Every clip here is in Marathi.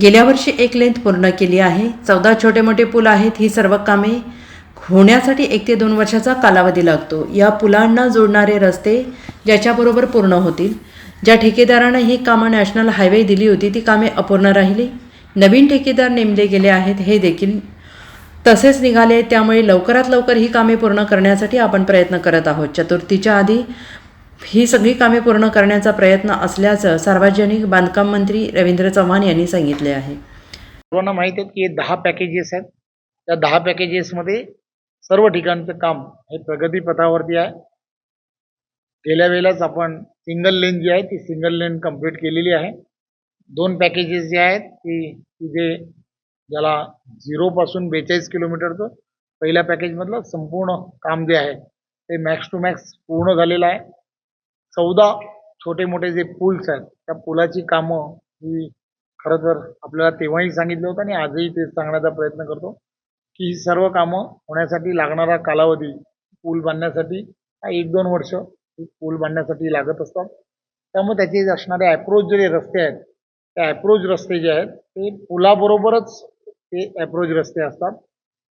गेल्या वर्षी एक लेंथ पूर्ण केली आहे. चौदा छोटे मोठे पूल आहेत. ही सर्व कामे होण्यासाठी एक ते दोन वर्षाचा कालावधी लागतो. या पुलांना जोडणारे रस्ते ज्याच्याबरोबर पूर्ण होतील. ज्या ठेकेदारानं ही कामं नॅशनल हायवे दिली होती ती कामे अपूर्ण राहिली. नवीन ठेकेदार नेमले गेले आहेत हे देखील तसेच निघाले. त्यामुळे लवकरात लवकर ही कामे पूर्ण करण्यासाठी आपण प्रयत्न करत आहोत. चतुर्थीच्या आधी ही सगळी कामे पूर्ण करण्याचा प्रयत्न असल्याचं सार्वजनिक बांधकाम मंत्री रवींद्र चव्हाण यांनी सांगितले आहे. सर्वांना माहीत आहे की हे दहा पॅकेजेस आहेत. त्या दहा पॅकेजेसमध्ये सर्व ठिकाणचं काम हे प्रगतीपथावरती आहे. गेल्या वेळेलाच आपण सिंगल लेन जी आहे ती सिंगल लेन कंप्लीट केलेली आहे. दोन पॅकेजेस जे आहेत ती तिथे ज्याला झिरोपासून बेचाळीस किलोमीटरचं पहिल्या पॅकेजमधलं संपूर्ण काम जे आहे ते मॅक्स टू मॅक्स पूर्ण झालेलं आहे. चौदा छोटे मोठे जे पूल्स आहेत त्या पुलाची कामं ही खरं तर आपल्याला तेव्हाही सांगितलं होतं आणि आजही ते सांगण्याचा प्रयत्न करतो की ही सर्व कामं होण्यासाठी लागणारा कालावधी पूल बांधण्यासाठी एक दोन वर्ष ही पूल बांधण्यासाठी लागत असतात. त्यामुळे त्याचे असणारे ॲप्रोच जे रस्ते आहेत त्या ॲप्रोच रस्ते जे आहेत ते पुलाबरोबरच ते ॲप्रोच रस्ते असतात.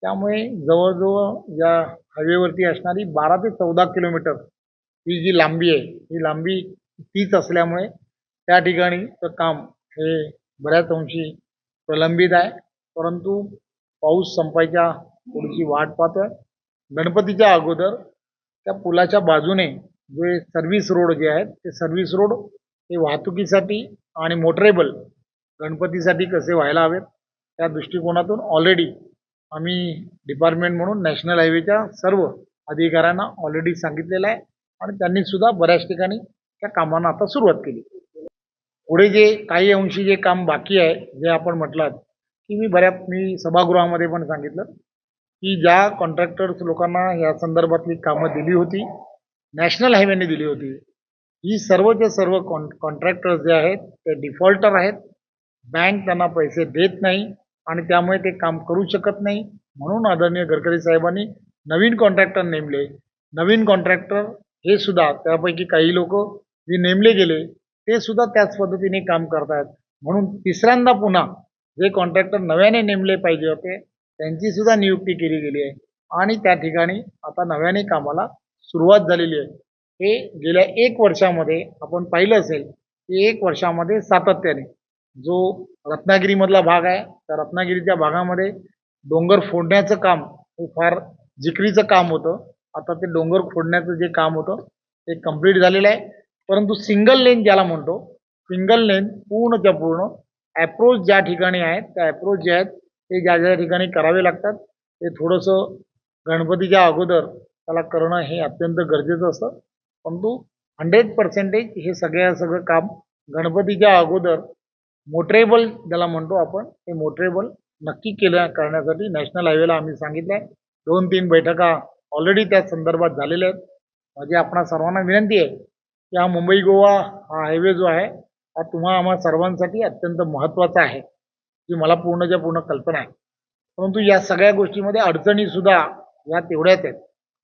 त्यामुळे जवळजवळ या हायवेवरती असणारी बारा ते चौदा किलोमीटर ही जी लांबी आहे ही लांबी तीच असल्यामुळे त्या ठिकाणी काम हे बऱ्याच अंशी प्रलंबित आहे. परंतु पाऊस संपायच्या थोडीशी वाट पाहतोय. गणपतीच्या अगोदर त्या पुलाच्या बाजूने जे सर्व्हिस रोड जे आहेत ते सर्व्हिस रोड हे वाहतुकीसाठी आणि मोटरेबल गणपतीसाठी कसे व्हायला हवेत त्या दृष्टिकोनातून ऑलरेडी आम्ही डिपार्टमेंट म्हणून नॅशनल हायवेच्या सर्व अधिकाऱ्यांना ऑलरेडी सांगितलेलं आहे. आणि त्यांनी सुद्धा बऱ्याच ठिकाणी त्या कामांना आता सुरुवात केली. पुढे जे काही अंशी जे काम बाकी आहे जे आपण म्हटलात की मी बऱ्याच मी सभागृहामध्ये पण सांगितलं की ज्या कॉन्ट्रॅक्टर्स लोकांना या संदर्भातली कामं दिली होती नॅशनल हायवेने दिली होती ही सर्वच्या सर्व कॉन कॉन्ट्रॅक्टर्स जे आहेत ते डिफॉल्टर आहेत. बँक त्यांना पैसे देत नाही आणि त्यामुळे ते काम करू शकत नाही. म्हणून आदरणीय गडकरी साहेबांनी नवीन कॉन्ट्रॅक्टर नेमले. नवीन कॉन्ट्रॅक्टर हे सुद्धा त्यापैकी काही लोक जे नेमले गेले ते सुद्धा त्याच पद्धतीने काम करतायत. म्हणून तिसऱ्यांदा पुन्हा जे कॉन्ट्रॅक्टर नव्याने नेमले पाहिजे होते त्यांची सुद्धा नियुक्ती केली गेली आहे. आणि त्या ठिकाणी आता नव्याने कामाला सुरुवात झालेली आहे. हे गेल्या एक वर्षामध्ये आपण पाहिलं असेल की एक वर्षामध्ये सातत्याने जो रत्नागिरीमधला भाग आहे त्या रत्नागिरीच्या भागामध्ये डोंगर फोडण्याचं काम हे फार जिकरीचं काम होतं. आता ते डोंगर फोडण्याचं जे काम होतं ते कंप्लीट झालेलं आहे. परंतु सिंगल लेन ज्याला म्हणतो सिंगल लेन पूर्णच्या पूर्ण ॲप्रोच ज्या ठिकाणी आहेत त्या ॲप्रोच जे आहेत ते ज्या ज्या ठिकाणी करावे लागतात ते थोडंसं गणपतीच्या अगोदर त्याला करणं हे अत्यंत गरजेचं असतं. परंतु हंड्रेड पर्सेंटेज हे सगळ्या सगळं काम गणपतीच्या अगोदर मोटरेबल ज्याला म्हणतो आपण ते मोटरेबल नक्की केलं करण्यासाठी नॅशनल हायवेला आम्ही सांगितलं आहे दोन तीन बैठका ऑलरेडी त्या संदर्भात झालेल्या आहेत. माझी आपणा सर्वांना विनंती आहे की हा मुंबई गोवा हा हायवे जो आहे हा तुम्हा आम्हा सर्वांसाठी अत्यंत महत्त्वाचा आहे ही मला पूर्णच्या पूर्ण कल्पना आहे. परंतु या सगळ्या गोष्टीमध्ये अडचणीसुद्धा या तेवढ्याच आहेत.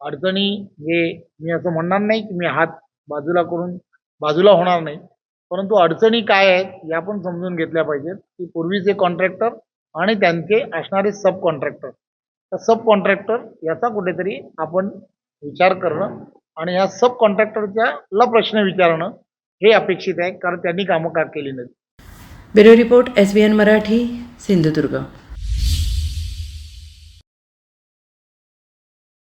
अडचणी हे मी असं म्हणणार नाही की मी हात बाजूला करून बाजूला होणार नाही. परंतु अडचणी काय आहेत या पण समजून घेतल्या पाहिजेत की पूर्वीचे कॉन्ट्रॅक्टर आणि त्यांचे असणारे सब कॉन्ट्रॅक्टर तर सब कॉन्ट्रॅक्टर याचा कुठेतरी आपण विचार करणं आणि या सब कॉन्ट्रॅक्टरच्याला प्रश्न विचारणं हे अपेक्षित आहे कारण त्यांनी कामं का केली नाही bureau report S B N Marathi Sindhudurg.